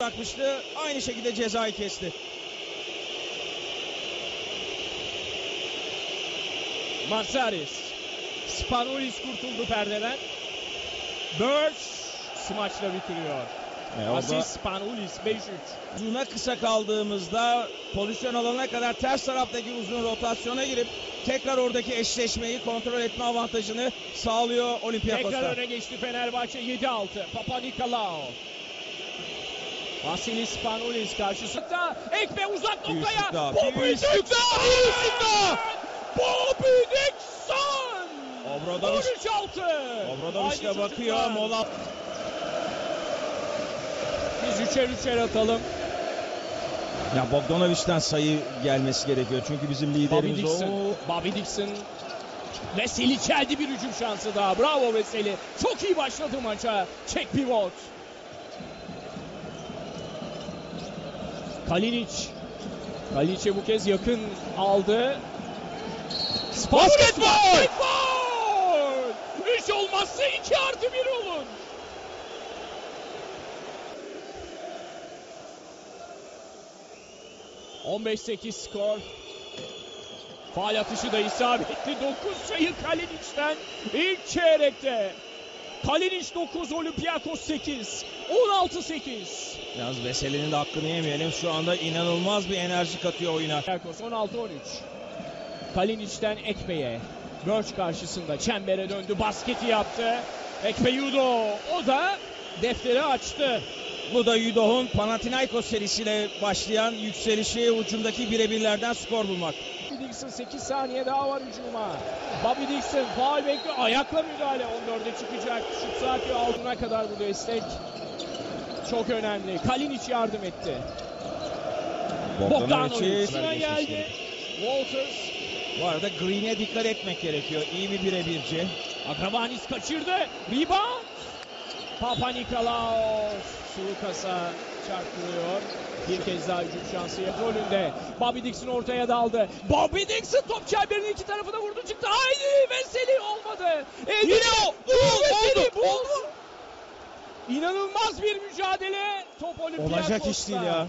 bırakmıştı. Aynı şekilde cezayı kesti. Marsaris. Spanulis kurtuldu perdeden. Birch smaçla bitiriyor. E, o da Spanulis 5-3. uzuna kısa kaldığımızda pozisyon alana kadar ters taraftaki uzun rotasyona girip tekrar oradaki eşleşmeyi kontrol etme avantajını sağlıyor Tekrar Olympiakos'ta. öne geçti Fenerbahçe 7-6. Papa Nikolao. Vasilis Spanulis karşısında. Ek ve uzak noktaya. Bobby daha! Bobby Dixon! Obradoviç 13-6. Obradoviç de bakıyor mola. Biz üçer üçer atalım. Ya Bogdanovic'ten sayı gelmesi gerekiyor. Çünkü bizim Bobby liderimiz Dixon. o. Bobby Dixon. Veseli çeldi bir hücum şansı daha. Bravo Veseli. Çok iyi başladı maça. Çek pivot. Kalinic. Kalinic'e bu kez yakın aldı. Basketbol! Basketbol! Üç olmazsa iki artı bir olun. ...15-8 skor. Faal atışı da isabetli. 9 sayı Kalinic'ten ilk çeyrekte. Kalinic 9, Olympiakos 8. 16-8. Yalnız Veseli'nin de hakkını yemeyelim. Şu anda inanılmaz bir enerji katıyor oyuna. Olympiakos 16-13. Kalinic'ten Ekpe'ye. Birch karşısında çembere döndü. Basketi yaptı. Ekpe Yudo. O da defteri açtı. Bu da Yudoh'un Panathinaikos serisiyle başlayan yükselişi ucundaki birebirlerden skor bulmak. Bobby Dixon 8 saniye daha var hücuma. Bobby Dixon faal bekliyor. Ayakla müdahale. 14'e çıkacak. Şut saati altına kadar bu destek. Çok önemli. Kalinic yardım etti. Bogdanovic sıra geldi. Walters. Bu arada Green'e dikkat etmek gerekiyor. İyi bir birebirci. Akrabanis kaçırdı. Rebound. Papa Nikolaos Sulukas'a çarptırıyor. Bir kez daha hücum şansı rolünde. Bobby Dixon ortaya daldı. Bobby Dixon top çemberinin iki tarafına vurdu çıktı. Haydi Veseli olmadı. Elde Yine o- o- Veseli oldu, buldu. İnanılmaz bir mücadele. Top Olympiakos'ta. Olacak iş değil ya.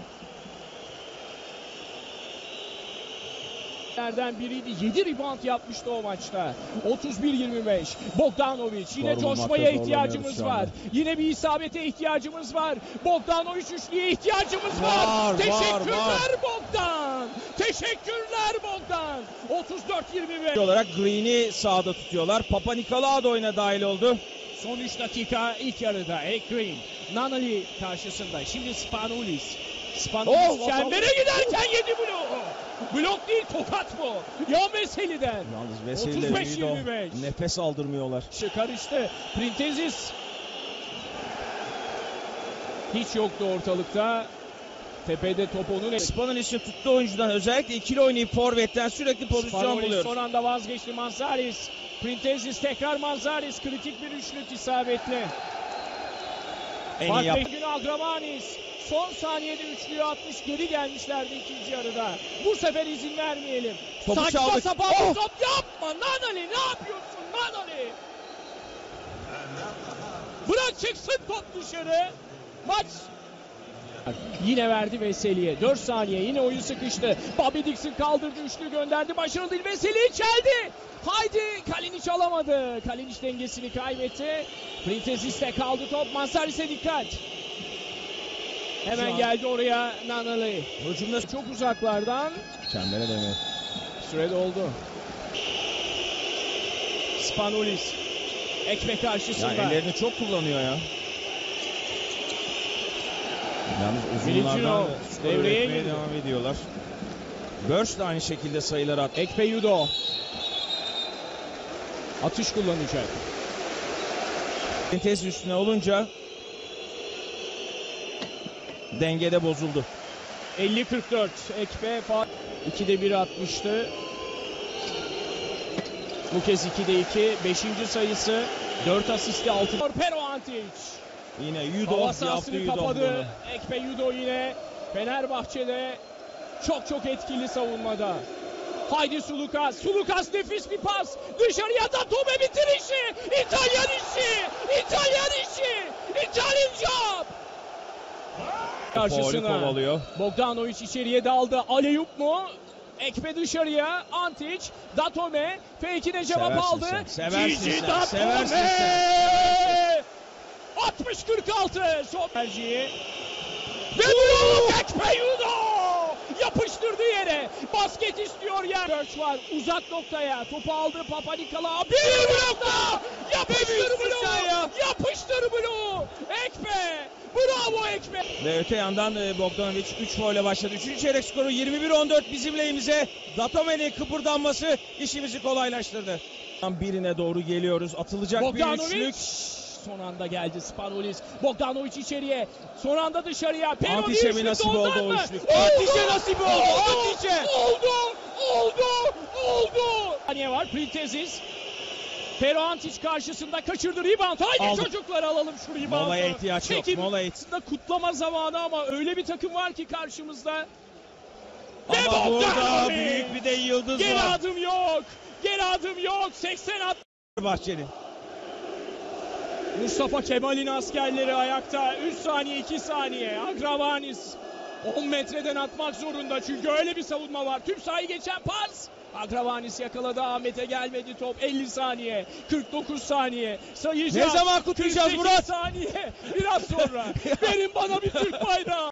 Nereden biriydi. 7 rebound yapmıştı o maçta. 31-25. Bogdanovic. Yine Doğru coşmaya ihtiyacımız var. Yine bir isabete ihtiyacımız var. Bogdanovic üçlüye ihtiyacımız var. Var, var, Teşekkürler var. Bogdan. Teşekkürler Bogdan. 34-25. olarak Green'i sahada tutuyorlar. Papa Nikolao da oyuna dahil oldu. Son 3 dakika ilk yarıda. Green. Nanali karşısında. Şimdi Spanulis. Spanulis Oh, çembere giderken yedi bloğu. Blok değil tokat bu. Yan Veseli'den. Yalnız Veseli ile 35-25. Yudo nefes aldırmıyorlar. İşte karıştı. Printezis. Hiç yoktu ortalıkta. Tepede top onun. Spanulis'in tuttuğu oyuncudan özellikle ikili oynayıp forvetten sürekli pozisyon Spanulis buluyoruz. son anda vazgeçti Manzaris. Printezis tekrar Manzaris. Kritik bir üçlük isabetli. En iyi yap. Agramanis. Son saniyede üçlüyü atmış geri gelmişlerdi ikinci yarıda. Bu sefer izin vermeyelim. Topu Saçma çaldık. sapan Oh! top yapma Nanali ne yapıyorsun Nanali? Bırak çıksın top dışarı. Maç Yine verdi Veseli'ye. 4 saniye yine oyun sıkıştı. Bobby Dixon kaldırdı üçlü gönderdi. Başarılı değil Veseli çeldi. Haydi Kalinic alamadı. Kalinic dengesini kaybetti. Printezis'te kaldı top. Mansaris'e dikkat. Hemen geldi oraya Nanali. Hücumda Çok uzaklardan çembere demiyor. süre doldu. Spanulis. Ekme Ya karşısında. ellerini çok kullanıyor ya. Yalnız uzunlardan devreye girdi. devam ediyorlar. Burst de aynı şekilde sayılar attı. Ekpe Yudo. Atış kullanacak. Tez üstüne olunca dengede bozuldu. 50-44. Ekpe faal. 2'de 1 atmıştı. Bu kez 2'de 2. 5. sayısı. 4 asisti 6. Pero Antic. Yine Yudo Hava yaptı Yudo kapadı. Ekpe Yudo yine Fenerbahçe'de çok çok etkili savunmada. Haydi Sulukas. Sulukas nefis bir pas. Dışarıya da Tome bitirişi. İtalyan işi. İtalyan işi. İtalyan job. Karşısına. kovalıyor. Bogdanovic içeriye daldı. Aleyup mu? Ekme dışarıya. Antic, Datome, fake'ine cevap Seversin aldı. sen, seversin Gigi sen, Datome! seversin sen. 60-46 son tercihi. Ve bu! Yapıştırdı yere. Basket istiyor yer. Birch var uzak noktaya. Topu aldı Papa Nikola. Bir blokta! Yapıştır bloğu! ya. Yapıştır bloğu! Ekme! Bravo Ekme! Ve öte yandan e, Bogdanovic 3 foule başladı. 3. çeyrek skoru 21-14 bizim lehimize. Datome'nin kıpırdanması işimizi kolaylaştırdı. Tam Birine doğru geliyoruz. Atılacak bir Bogdanovic üçlük. Son anda geldi Spanolis. Bogdanovic içeriye. Son anda dışarıya. Pero Antiç'e mi nasip oldu o üçlük? Antiç'e nasip oldu! Antiç'e! Oldu! Oldu! Oldu! Saniye var. Printezis. Pero Antic karşısında kaçırdı rebound. Haydi Aldık. çocuklar alalım şu reboundu. Molaya ihtiyaç yok, Çekim mola ihti- aslında kutlama zamanı ama öyle bir takım var ki karşımızda. Ve Ama burada Bogdanovic! büyük bir de yıldız Geri var. adım yok. Geri adım yok. 80 at. Bahçeli. Mustafa Kemal'in askerleri ayakta. 3 saniye 2 saniye. Agravanis 10 metreden atmak zorunda. Çünkü öyle bir savunma var. Tüm sahayı geçen pas. Agravanis yakaladı. Ahmet'e gelmedi top. 50 saniye. 49 saniye. Sayacağız. Ne zaman kutlayacağız 48 Murat? saniye. Biraz sonra. Verin bana bir Türk bayrağı.